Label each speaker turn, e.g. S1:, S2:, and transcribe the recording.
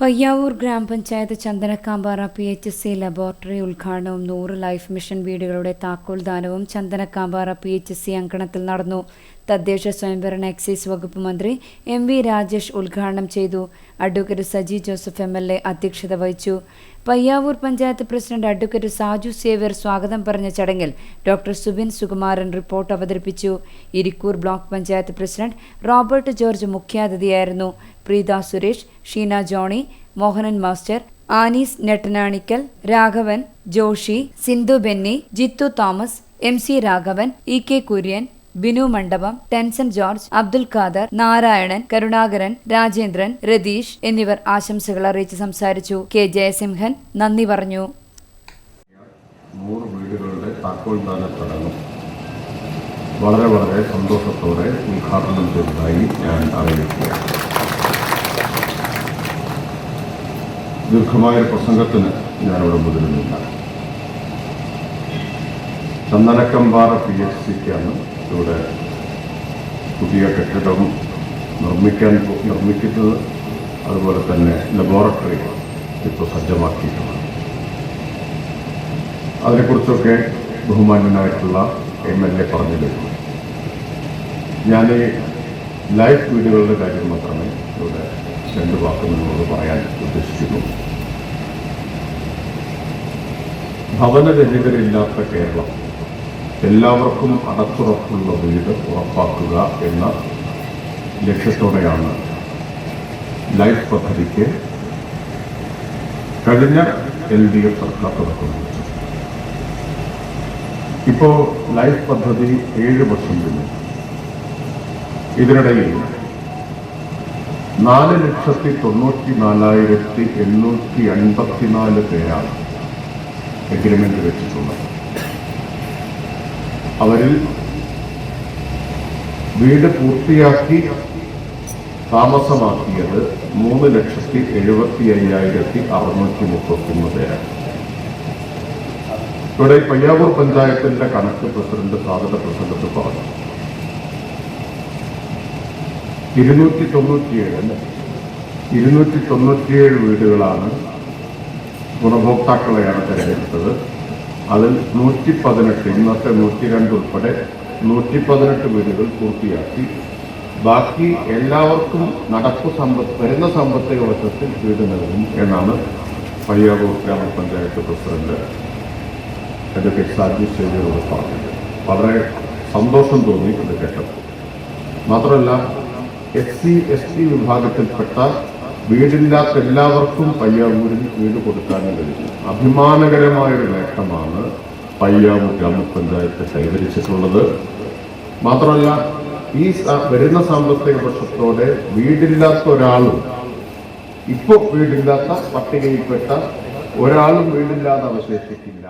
S1: Payyavoor grama panchayat Chandanakkampara P H C laboratory ഉദ്ഘാടനവും നൂറ് life mission വീടുകളുടെ താക്കോൽ ദാനവും ചന്ദനക്കാമ്പാറ പി എച്ച് സി അങ്കണത്തിൽ നടന്നു. തദ്ദേശ സ്വയംഭരണ എക്സൈസ് വകുപ്പ് മന്ത്രി എം വി രാജേഷ് ഉദ്ഘാടനം ചെയ്തു. Advocate Saji Joseph M L A അധ്യക്ഷത വഹിച്ചു. Payyavoor panchayat president advocate Saju Xavier സ്വാഗതം പറഞ്ഞ ചടങ്ങിൽ ഡോക്ടർ സുബിൻ സുകുമാരൻ റിപ്പോർട്ട് അവതരിപ്പിച്ചു. Irikkur block panchayat president Robert George മുഖ്യാതിഥിയായിരുന്നു. Preetha Suresh Sheena Johnny Mohanan master Anees Nettanikkal Raghavan Joshy Sindhu Benny Jithu Thomas M C Raghavan E K Kurian Binu Mandapam Tenson George Abdul Khader Narayanan Karunakaran Rajendran Ratheesh എന്നിവർ ആശംസകൾ അറിയിച്ച് സംസാരിച്ചു. K Jayasimhan നന്ദി പറഞ്ഞു.
S2: വളരെ വളരെ സന്തോഷത്തോടെ ഉദ്ഘാടനം ചെയ്തതായി ഞാൻ അറിയിക്കുകയാണ്. ദീർഘമായ പ്രസംഗത്തിന് ഞാനിവിടെ മുതിരുന്നില്ല. ചന്ദനക്കമ്പാറ പി എച്ച് സിക്കാണ് ഇവിടെ പുതിയ കെട്ടിടം നിർമ്മിക്കാൻ നിർമ്മിക്കുന്നത് അതുപോലെ തന്നെ ലബോറട്ടറി ഇപ്പോൾ സജ്ജമാക്കിയിട്ടുണ്ട്. അതിനെക്കുറിച്ചൊക്കെ ബഹുമാന്യനായിട്ടുള്ള എം എൽ എ പറഞ്ഞു തരുന്നു ഞാൻ ഈ ലൈഫ് വീടുകളുടെ കാര്യം മാത്രമേ ഇവിടെ രണ്ട് വാക്ക് നിങ്ങളോട് പറയാൻ ഉദ്ദേശിക്കുന്നു ഭവനരഹിതരില്ലാത്ത കേരളം എല്ലാവർക്കും അടച്ചുറപ്പുള്ള വീട് ഉറപ്പാക്കുക എന്ന ലക്ഷ്യത്തോടെയാണ് ലൈഫ് പദ്ധതിക്ക് കഴിഞ്ഞ എൽ ഡി എഫ് സർക്കാർ തുടക്കം കുറിച്ചത്. ഇപ്പോ ലൈഫ് പദ്ധതി ഏഴ് വർഷം കഴിഞ്ഞു ഇതിനിടയിൽ നാല് ലക്ഷത്തി തൊണ്ണൂറ്റി നാലായിരത്തി എണ്ണൂറ്റി അൻപത്തിനാല് പേരാണ് എഗ്രിമെന്റ് വെച്ചിട്ടുള്ളത്. അവരിൽ വീട് പൂർത്തിയാക്കി താമസമാക്കിയത് മൂന്ന് ലക്ഷത്തി എഴുപത്തി അയ്യായിരത്തി അറുന്നൂറ്റി മുപ്പത്തൊന്ന് പേരാണ്. ഇവിടെ പയ്യാവൂർ പഞ്ചായത്തിന്റെ കണക്ക് പ്രസിഡന്റ് സ്വാഗത പ്രസിഡന്റ് പറഞ്ഞു. ഇരുന്നൂറ്റി തൊണ്ണൂറ്റിയേഴ് അല്ലെ? ഇരുന്നൂറ്റി തൊണ്ണൂറ്റിയേഴ് വീടുകളാണ് ഗുണഭോക്താക്കളെയാണ് തിരഞ്ഞെടുത്തത്. അതിൽ നൂറ്റി പതിനെട്ട് ഇന്നത്തെ നൂറ്റി രണ്ട് ഉൾപ്പെടെ നൂറ്റി പതിനെട്ട് വീടുകൾ പൂർത്തിയാക്കി. ബാക്കി എല്ലാവർക്കും നടപ്പ് സമ്പത്ത് വരുന്ന സാമ്പത്തിക വർഷത്തിൽ വീട് നൽകും എന്നാണ് പയ്യാവൂർ ഗ്രാമപഞ്ചായത്ത് പ്രസിഡന്റ് അഡ്വക്കേറ്റ് സാജി ശൈലിയോട് പറഞ്ഞത്. വളരെ സന്തോഷം തോന്നി ഇത് കേട്ടപ്പോൾ. മാത്രമല്ല എസ് സി എസ് ടി വിഭാഗത്തിൽപ്പെട്ട വീടില്ലാത്ത എല്ലാവർക്കും പയ്യാവൂരിൽ വീട് കൊടുക്കാനും കഴിഞ്ഞു. അഭിമാനകരമായൊരു നേട്ടമാണ് പയ്യാവൂർ ഗ്രാമപഞ്ചായത്ത് കൈവരിച്ചിട്ടുള്ളത്. മാത്രമല്ല ഈ വരുന്ന സാമ്പത്തിക വർഷത്തോടെ വീടില്ലാത്ത ഒരാളും ഇപ്പോൾ വീടില്ലാത്ത പട്ടികയിൽപ്പെട്ട ഒരാളും വീടില്ലാതെ അവശേഷിക്കില്ല.